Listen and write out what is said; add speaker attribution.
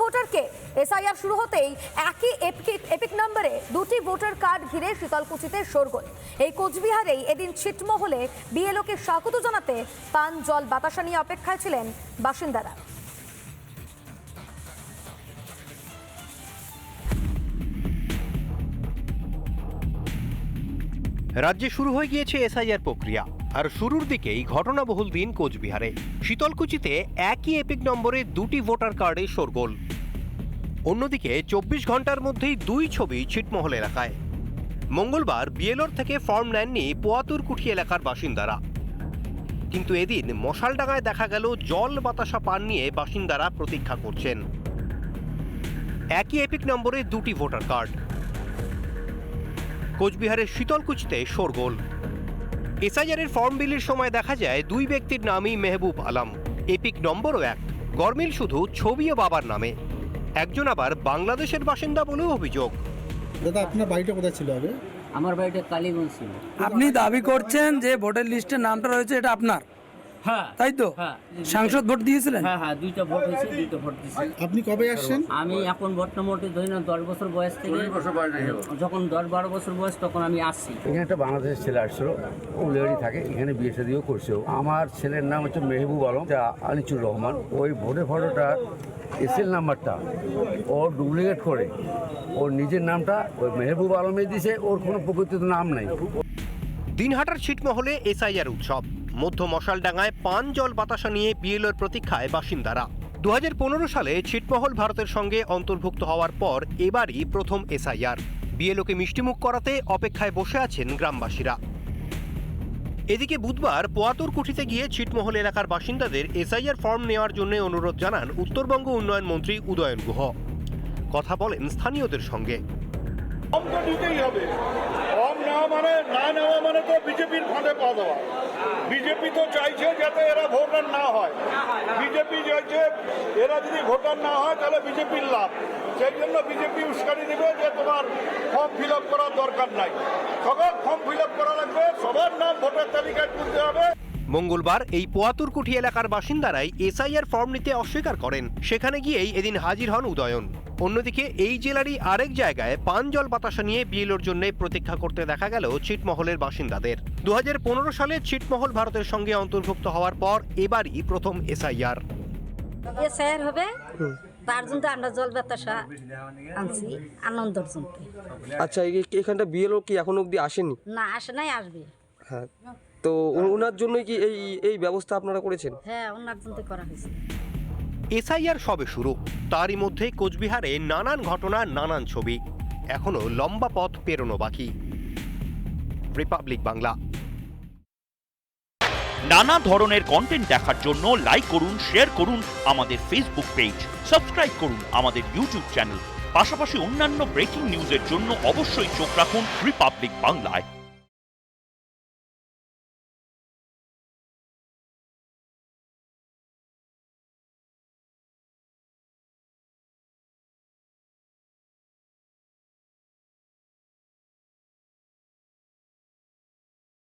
Speaker 1: ভোটারকে SIR শুরু হতেই একই এপিক নম্বরে দুটি ভোটার কার্ড ঘিরে শীতলকুচিতে শোরগোল। এই কোচবিহারেই এদিন ছিটমহলে বিএলওকে স্বাগত জানাতে পান জল বাতাসা নিয়ে অপেক্ষায় ছিলেন বাসিন্দারা।
Speaker 2: রাজ্যে শুরু হয়ে গিয়েছে এসআইআর প্রক্রিয়া। আর শুরুর দিকেই ঘটনাবহুল দিন কোচবিহারে। শীতলকুচিতে একই এপিক নম্বরে দুটি ভোটার কার্ডে শোরগোল। অন্যদিকে চব্বিশ ঘণ্টার মধ্যেই দুই ছবি ছিটমহল এলাকায়। মঙ্গলবার বিএলওর থেকে ফর্ম নেননি পোয়াতুরকুঠি এলাকার বাসিন্দারা। কিন্তু এদিন মশালডাঙ্গায় দেখা গেল জল বাতাসা পান নিয়ে বাসিন্দারা প্রতীক্ষা করছেন। একই এপিক নম্বরে দুটি ভোটার কার্ড। কোচবিহারের শীতলকুচিতে শোরগোল। এসআইআরের ফর্ম বিলির সময় দেখা যায় দুই ব্যক্তির নামই মেহবুব আলম। এপিক নম্বরও এক। গরমিল শুধু ছবিও বাবার নামে। একজন আবার বাংলাদেশের বাসিন্দা বলেও অভিযোগ।
Speaker 3: দাদা আপনার বাড়িটা কোথায় ছিল আগে?
Speaker 4: আমার বাড়িটা কালীগঞ্জ ছিল।
Speaker 5: আপনি দাবি করছেন যে ভোটার লিস্টে নামটা রয়েছে এটা আপনার?
Speaker 4: হ্যাঁ।
Speaker 5: তাই তো?
Speaker 4: হ্যাঁ
Speaker 5: সাংসদ ভোট দিয়েছিলেন?
Speaker 4: হ্যাঁ হ্যাঁ দুইটা ভোট হয়েছে দুইটা ভোট দিয়েছি।
Speaker 3: আপনি কবে আসছেন?
Speaker 4: আমি এখন মোটামুটি ধরি না দশ বছর বয়স থেকে যখন দশ বারো বছর বয়স তখন আমি আসছি।
Speaker 6: এখানে একটা বাংলাদেশের ছেলে আসছিল ও লেডি থাকে এখানে বিয়ে শাদিও করছে ও। আমার ছেলের নাম হচ্ছে মেহবুব আলম যা আনিচুর রহমান। ওই ভোটের ফটোটা এসএল নাম্বারটা ও ডুপ্লিকেট করে ওর নিজের নামটা ওই মেহবুব আলমে দিছে ওর কোনো প্রকৃতিত নাম নাই।
Speaker 2: দিনহাটার ছিটমহলে এসআইআর উৎসব। মধ্য মশালডাঙ্গায় পান জল বাতাসা নিয়ে বিএলওর প্রতীক্ষায় বাসিন্দারা। দু হাজার পনেরো সালে ছিটমহল ভারতের সঙ্গে অন্তর্ভুক্ত হওয়ার পর এবারই প্রথম এসআইআর। বিএলওকে মিষ্টিমুখ করাতে অপেক্ষায় বসে আছেন গ্রামবাসীরা। এদিকে বুধবার পোয়াতুর কুঠিতে গিয়ে ছিটমহল এলাকার বাসিন্দাদের এসআইআর ফর্ম নেওয়ার জন্য অনুরোধ জানান উত্তরবঙ্গ উন্নয়ন মন্ত্রী উদয়ন গুহ। কথা বলেন স্থানীয়দের সঙ্গে।
Speaker 7: হবে। নেওয়া মানে না নেওয়া মানে তো বিজেপির ফাঁদে পা দেওয়া। বিজেপি তো চাইছে যাতে এরা ভোটার না হয়। বিজেপি চাইছে এরা যদি ভোটার না হয়, তাহলে বিজেপির লাভ। সেই জন্য বিজেপি উস্কানি দেবে যে তোমার ফর্ম ফিল করার দরকার নাই। সবার ফর্ম ফিল করা লাগবে, সবার নাম ভোটার তালিকায় তুলতে হবে।
Speaker 2: মঙ্গলবার এই পোয়াতুরকুঠি এলাকার বাসিন্দারাই এসআইআর ফর্ম নিতে অস্বীকার করেন। সেখানে গিয়েই এদিন হাজির হন উদয়ন। অন্যদিকে এই জেলারই আরেক জায়গায় পান জল বাতাসা নিয়ে বিএলওর জন্য প্রতীক্ষা করতে দেখা গেল ছিটমহলের বাসিন্দাদের। দুহাজার পনেরো সালে ছিটমহল ভারতের সঙ্গে অন্তর্ভুক্ত হওয়ার পর এবারই প্রথম এসআইআর।
Speaker 8: এ স্যার হবে তার জন্য আমরা জল বাতাসা আনছি আনন্দর জন্য।
Speaker 9: আচ্ছা এখানটা বিএলও কি এখন অবধি আসেনি?
Speaker 8: না আসে নাই আসবে।
Speaker 9: হ্যাঁ তো ওনার জন্যই কি এই এই ব্যবস্থা আপনারা করেছেন?
Speaker 8: হ্যাঁ ওনার জন্য করা হয়েছে।
Speaker 2: এসআইআর সবে শুরু। তারই মধ্যে কোচবিহারে নানান ঘটনা, নানান ছবি। এখনও লম্বা পথ পেরোনো বাকি। রিপাবলিক বাংলা।
Speaker 10: নানা ধরনের কন্টেন্ট দেখার জন্য লাইক করুন শেয়ার করুন আমাদের ফেসবুক পেজ সাবস্ক্রাইব করুন আমাদের ইউটিউব চ্যানেল পাশাপাশি অন্যান্য ব্রেকিং নিউজের জন্য অবশ্যই চোখ রাখুন রিপাবলিক বাংলায়